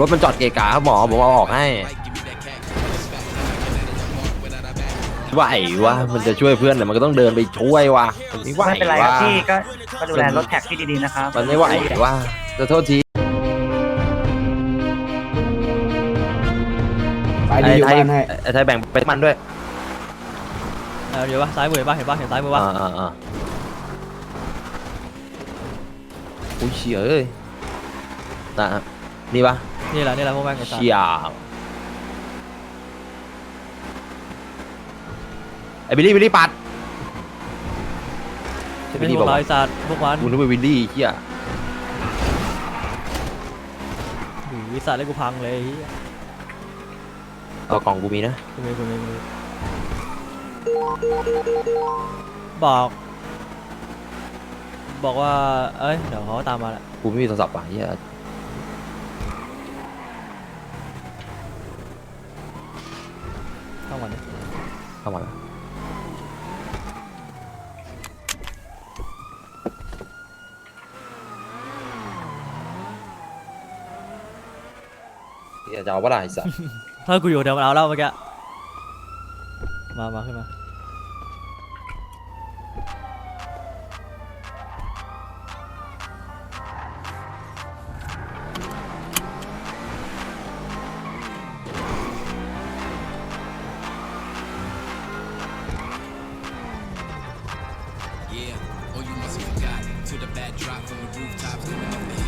รถมันจอดเกะกะครับหมอผมเอาออกให้ไหววะมันจะช่วยเพื่อนแต่มันก็ต้องเดินไปช่วยวะมันไม่ไหวไม่เป็นไรครับวะพี่ก็ก็ดูแลรถแท็กที่ดีๆนะครับ มันไม่ไหววะจะโทษทีไปดีอยู่ไทยบ้านให้ไอ้ไทยแบ่งไปมันด้วยเออเดี๋ยวปะซ้ายมือเห็นปะเห็นปะเห็นซ้ายมือปะอ่าอ่าอ่าอุ้ยเฉียเอ้ยนะนี่ปะ นี่แหละนี่แหละพวกแม่งไอ้สัตว์เฉียไอ้บิลลี่บิลลี่ปัดจะเป็นพวกเราไอ้สัตว์พวกมันกูนึกว่าวิลลี่เชี่ยหือไอ้สัตว์เลยกูพังเลยไอ้เหี้ยเอากล่องกูมีนะกูมีกูมีกูมีบอก บอกว่า เอ้ยเดี๋ยวเขาตามมาแหละกูไม่มีโทรศัพท์อะเฮีย เข้ามาดิ เข้ามาแล้วเฮียจะเอาปะล่ะไอ้สัส ถ้ากูอยู่เดี๋ยวมันเอาแล้วเมื่อกี้มา มาขึ้นมา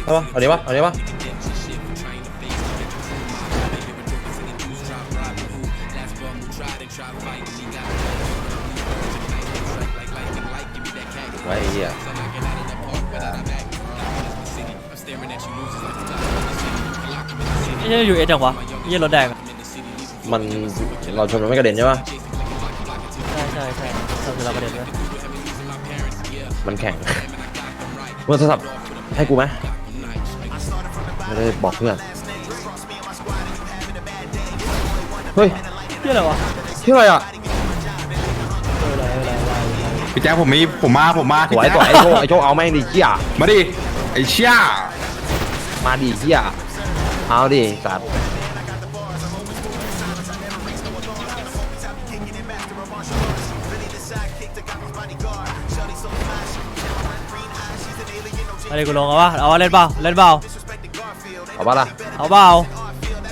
เอาปะเอาดีปะเอาดีปะ ไว้ไอ้เหี้ยไอ้เหี้ยอยู่เอจังวะไอ้เหี้ยรถแดงอะมันเราชนมันไม่กระเด็นใช่ปะใช่ใช่ใช่ทำเวลาประเด็นด้วย มันแข็งเมื่อโทรศัพท์ให้กูไหมไม่ได้บอกเพื่อน เฮ้ยเหี้ยอะไรวะที่อะไรอะเอออะไรอะไรอะไรอะไรพี่แจ๊คผมมีผมมาผมมาสวยสวยไอ้โชคไอ้โชคเอาแม่งดิเชี่ยมาดิไอ้เชี่ยมาดิเชี่ยเอาดิสัตว์ อะไรกูลงเอาวะเอาวะเล่นเปล่าเล่นเปล่าเอาปะล่ะเอาเปล่า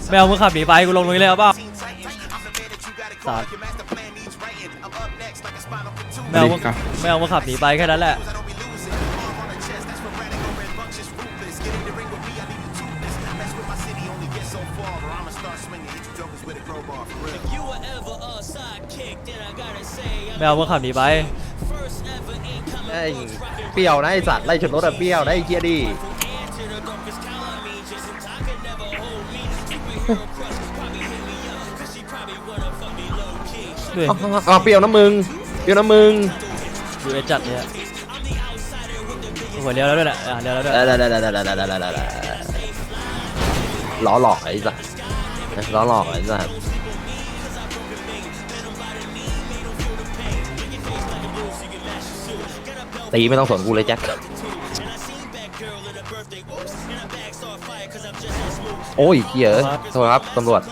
ไม่เอามึงขับหนีไปกูลงตรงนี้เลยเอาเปล่าสัตว์ไม่เอามึงไม่เอามึงขับหนีไปแค่นั้นแหละไม่เอามึงขับหนีไปไอ้ เปรี้ยวนะไอ้สัตว์ไล่ชนรถอะเปรี้ยวนะไอ้เชี่ยดิด้วยเอาเอาเอาเปรี้ยวนะมึงเปรี้ยวนะมึงดูเอจัดเนี่ยหัวเลี้ยวแล้วด้วยแหละอะเลี้ยวแล้วด้วยได้ได้ได้ได้ได้ได้ได้ได้ล้อหลอกไอ้สัตว์ล้อหลอกไอ้สัตว์ ตีไม่ต้องสนกูเลยแจ็คโอ้ยเหี้ยเอะโทษครับตำรวจ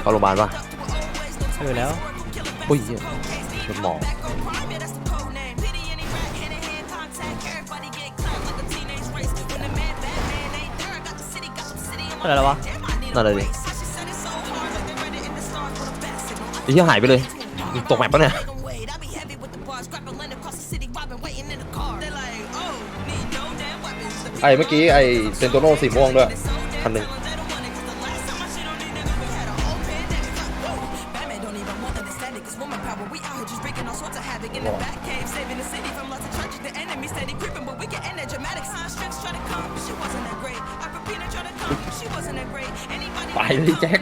เข้าโรงพยาบาลปะเออแล้วโอ้ยเหี้ยชนหมอ อะไรแล้ววะนั่นเลยดิไอ้เหี้ยหายไปเลยตกแมปปะเนี่ย ไอ้เมื่อกี้ไอ้เซนโตโน่สีม่วงด้วยคันหนึ่ง ไปเลยแจ็ค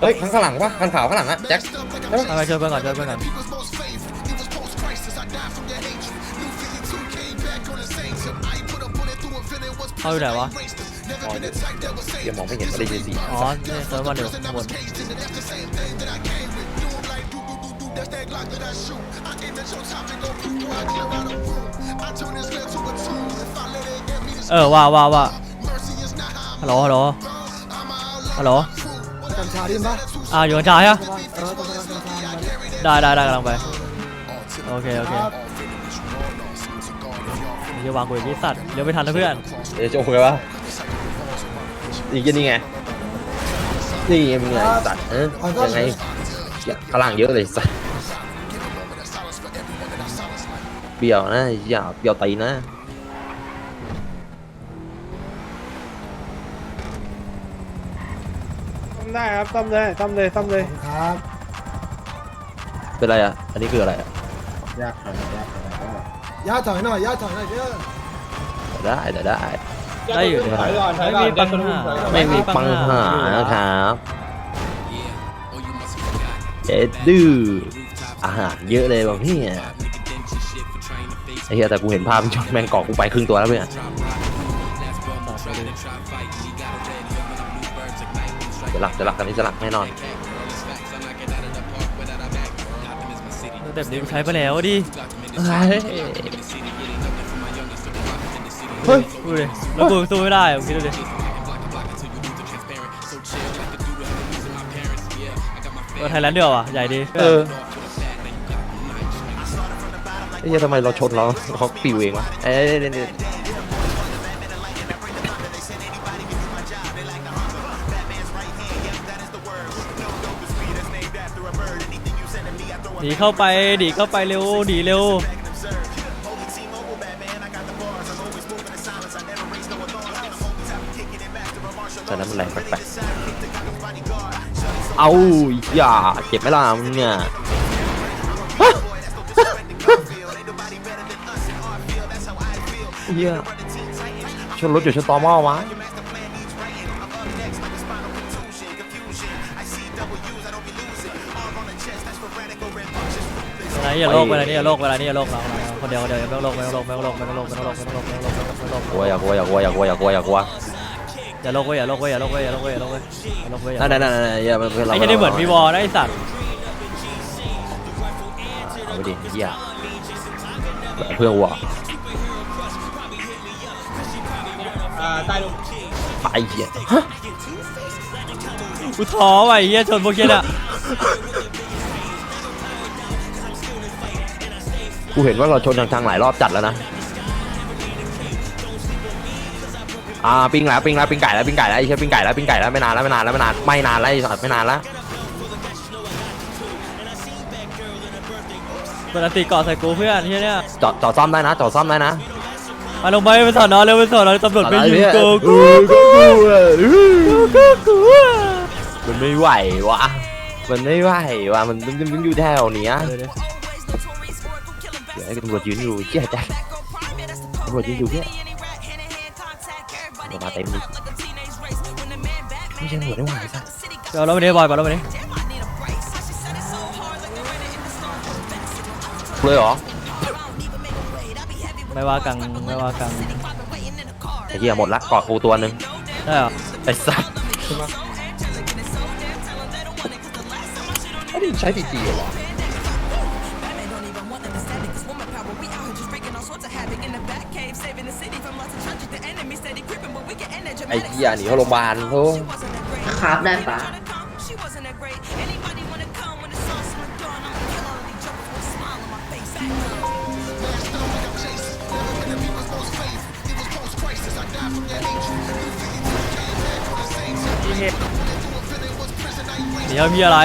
เฮ้ยข้างหลังปะข้างขาวข้างหลังอะแจ็คได้ปะเอาไปช่วยเพื่อนก่อนช่วยเพื่อนก่อนเขาอยู่ไหนวะอ๋อเดี๋ยวมองไม่เห็นไม่ได้ยินสีอ๋อนี่เซิร์ฟมาเดี๋ยวข้างบนเออว่าว่าว่า ฮัลโหลฮัลโหลฮัลโหลกัญชาดิมปะอ่าอยู่กัญชาใช่ปะเออต้องการกัญชามาดิได้ได้ได้กำลังไป โอเคโอเคครับเดี๋ยววางกูอีกทีสัตว์เดี๋ยวไม่ทันนะเพื่อนเดี๋ยวจะโอเควะนี่ก็นี่ไง นี่ไงมึงไงไอ้สัตว์เออยังไงอย่าพลังเยอะเลยสัตว์เปรี้ยวนะอย่าเปรี้ยวตีนะ ซ่อม ได้ครับซ่อมเลยซ่อมเลยซ่อมเลยครับเป็นไรอะ อันนี้คืออะไรอะยากหน่อยยากหน่อยย่าถอยหน่อยย่าถอยหน่อยเด้อได้แต่ได้ ได้อยู่ถอยก่อนถอยไม่ก่อนมีปัญหาไม่มีปัญหานะครับเอ็ดดื้ออาหารเยอะเลยบางพี่ไอ้เหี้ยแต่กูเห็นภาพจอแมงกอกกูไปครึ่งตัวแล้วเพื่อนจ หลักจะหลักกันนี้จะหลักแน่นอนสเต็ปนี้กูใช้ไปแล้วดิเฮ้ยดูดิแล้วกูสู้ไม่ได้อะมึงคิดดูดิตัวไทยแลนด์เดียวอะ ใหญ่ดี เออไอ้เหี้ยทำไมเราชนเราเขาปิวเองวะเอ้ย หนีเข้าไปหนีเข้าไปเร็วหนีเร็วแต่นั้นมันแรงแปลกๆเอาอย่าเจ็บไหมล่ะมึงเนี่ยเฮียชนรถอยู่ชนตอมอวะ นี้อย่าโลกเวลานี้อย่าโลกเวลานี้อย่าโลกเราเราคนเดียวคนเดียวอย่าโลกไม่ต้องโลกไม่ต้องโลกไม่ต้องโลกไม่ต้องโลกไม่ต้องโลกไม่ต้องโลกไม่ต้องโลกกลัวอย่ากลัวอย่ากลัวอย่ากลัวอย่ากลัวอย่ากลัวอย่าโลกเว้ยอย่าโลกเว้ยอย่าโลกเว้ยอย่าโลกเว้ยอย่าโลกเว้ยอย่าโลกเว้ยอย่านั่นโลนั่กนเว้ยนั่นอย่ามันเป็นเราไอ้ที่นี่เหมือนมีวอลนะไอ้สัตว์เอาไปดิเฮียเพื่อนวัวอ่าใต้ลงไปเฮียกูท้อว่ะไอ้เหี้ยชนพวกเหี้ยน่ะ กูเห็นว่าเราชนทางทางหลายรอบจัดแล้วนะ อ่าปิ้งแล้วปิ้งแล้วปิ้งไก่แล้วปิ้งไก่แล้วไอ้เชี่ยปิ้งไก่แล้วปิ้งไก่แล้วไม่นานแล้วไม่นานแล้วไม่นานไม่นานแล้วไอ้สัตว์ไม่นานแล้วเปิดอันติเกาะใส่กูเพื่อนเหี้ยเนี่ยจอดจอดซ่อมได้นะจอดซ่อมได้นะมาลงไปไปสอนอเร็วไปสอนอตำรวจไปยิงกูกูกูกูกูกูกูมันไม่ไหววะมันไม่ไหววะมันมันมันอยู่แถวเนี้ย เดี๋ยวดิเดี๋ยวให้ตำรวจยืนอยู่เชี่ยใจตำรวจยืนอยู่เนี่ยมาเต็มเลยไม่ใช่ตำรวจไไหวสัตว์เดี๋ยวเราไปนี่บอยก่อนเราไปนี่เลยเหรอไม่ว่ากังไม่ว่ากังไอ้เหี้ยหมดละกอดกูตัวหนึ่งได้เหรอไอ้สัตว์ไม่ได้ใช้ปีๆเหรอไอ้เหี้ยหนีเข้าโรงพยาบาลโธ่ครับได้ปะหนีเอาพี่อะไร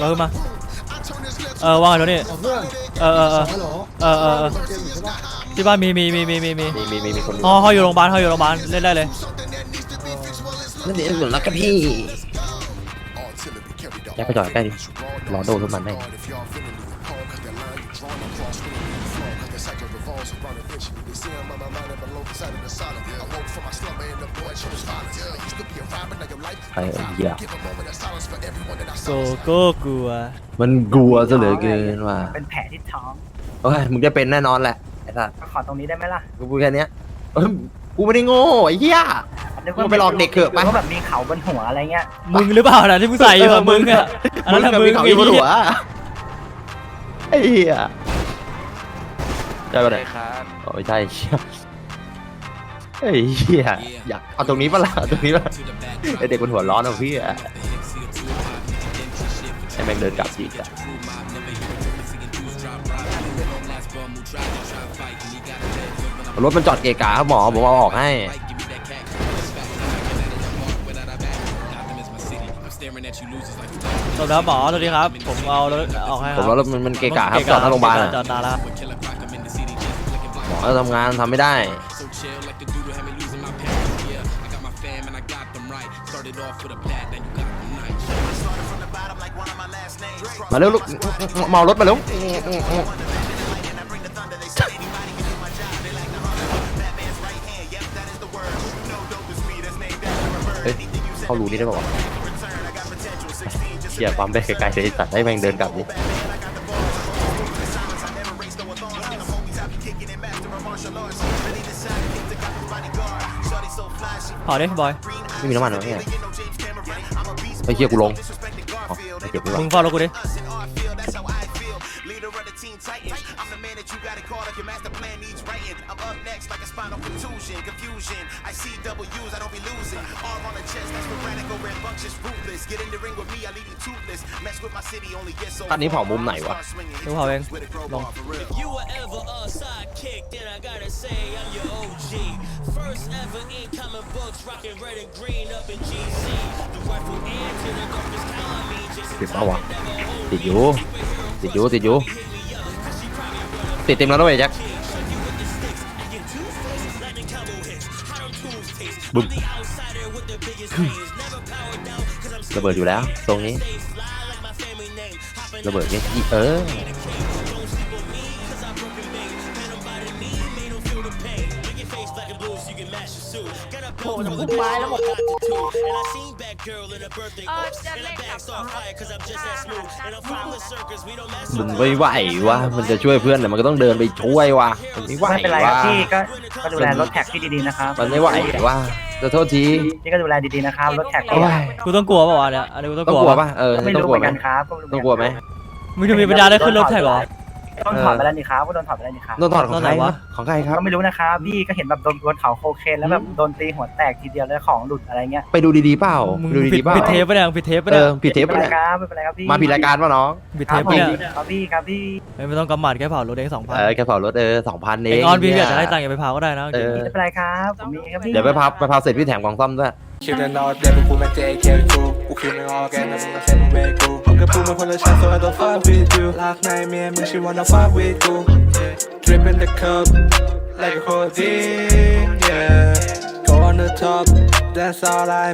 เราขึ้นมาเออว่างไงตัวนี้เอาเพื่อนเออเออเออฮัลโหลเออเออเออเกมอยู่ใช่ปะที่บ้านมีมีมีมีมีมีมีมีมีมีคนฮอฮออยู่โรงพยาบาลฮออยู่โรงพยาบาลเล่นได้เลยนั่นนี่เหมือนรักกับพี่แยกไปจอดใกล้ดิรอโดนทุกมันได้ ไอ้เหี้ยโกโก้กลัว มันกลัวซะเหลือเกินว่ะเป็นแผลที่ท้องโอ้ยมึงจะเป็นแน่นอนแหละไอ้สัสก็ขอตรงนี้ได้ไหมล่ะกูพูดแค่เนี้ยเอ้ยกูไม่ได้โง่ไอ้เหี้ย มึงไปหลอกเด็กเถอะไป ว่าแบบมีเขาบนหัวอะไรเงี้ยมึงหรือเปล่านะที่มึงใส่อยู่อะมึงอะอันนั้นแหละกับมึงมีเขาอยู่บนหัวไอ้เหี้ย ได้ปะเนี่ยโอ้ยใช่เชี่ยไอ้เหี้ยอยากเอาตรงนี้ปะล่ะเอาตรงนี้ปะไอเด็กบนหัวร้อนเอาพี่อะไอ้แม่งเดินกลับอีกอะรถมันจอดเกะกะครับหมอผมเอาออกให้สวัสดีครับหมอสวัสดีครับ ผมเอารถออกให้คผรับมว่ารถมันมันเกะกะครับจอดหน้าโรงพยาบาลอะ จอดนานแล้วหม อจะทำงานทำไม่ได้ มาเร็วลูกเมารถมาเร็วเฮ้ยเข้ารูนี่ได้ป่าวะเชี่ยปั๊มได้ไกลๆเลยไอ้สัตว์ให้แม่งเดินกลับดิ พอดิบอยไม่มีน้ำมันเหรอเนี่ยไอ้เชี่ยกูลงอ๋อไม่เก็บดีกว่ามึงเฝ้ารถกูดิคันนี้เผามุมไหนวะมึงเผาเองลง You were ever a sidekick, then I gotta say I'm your OG. First ever in comic books, rocking red and green up in GC. The rifle and to the darkest time, I mean, Jason ติดเปล่าวะติดอยู่ติดอยู่ติดอยู่ติดเต็มแล้วนะเว้ยแจ็คบึ้มระเบิดอยู่แล้ว ตรงนี้ระเบิดเนี่ยอีเออ โอ้โหจะพุ่งไม้แล้วหมด And I seen bad girl in a birthday เออ box. จะ And เล่น I กับ bags on fire, cause I'm just that smooth. And I'm from the circus, we don't mess มันไม่ไหววะมันจะช่วยเพื่อนแต่มันก็ต้องเดินไปช่วยวะมันไม่ไหวไม่เป็นไรครับวะพี่ก็ก็ดูแลรถแท็กที่ดีๆนะครับมันไม่ไหววะจะโทษทีพี่ก็ดูแลดีๆนะครับรถแท็กโอ้ยกูต้องกลัวเปล่าวะเนี่ยอันนี้กูต้องต้องกลัวกลัวปะปะเออก็ไม่ต้องรู้กลัเหวมือนไหมกันครับต้องกลัวไหมมึงจะมีปัญญาได้ขึ้นรถแท็กเหรอ ต้องถอดไปแล้วนี่ครับก็โดนถอดไปแล้วนี่ครับโดนถอดของตอนใคไหรนวะวะของใครครับก็ไม่รู้นะครับพี่ก็เห็นแบบโดนโดนเขาโคเคนแล้วแบบโดนตีหัวแตกทีเดียวแล้วของหลุดอะไรเงี้ยไปดูดีๆเปล่ามึงไปดูผิดดีๆเปล่าผิดเทปปะเนี่ยผิดเทปปะเอเนี่ยอผิดเทปไม่ปะเป็นไรเนี่ยครับไม่เป็นไรครับพี่มาผิดรายการป่ะน้องผิดคเทรับปผปะมเนี่ยครับพี่ครับพี่ไม่ต้องกำหมัดแค่เผารถเองสองพันเออแค่เผารถเออสองพันเอไองออนพี่อยากจะได้ตังค์อย่าไปเผาก็ได้นะเออไม่เป็นไรครับผมมีครับพี่เดี๋ยวไปพับไปพับเสร็จพี่แถมกล่องซ่อมด้วย คิดแน่นอนเด็กพวกกูแม่ง JK กูกูคิดไม่ออกแกนะมึงมาเซ็นมึงเวกูกับกูมันคนละชั้น so I don't fuck with you ลากในเมียมึง she wanna fuck with กู drip in the cup like a codeine yeah go on the top that's all I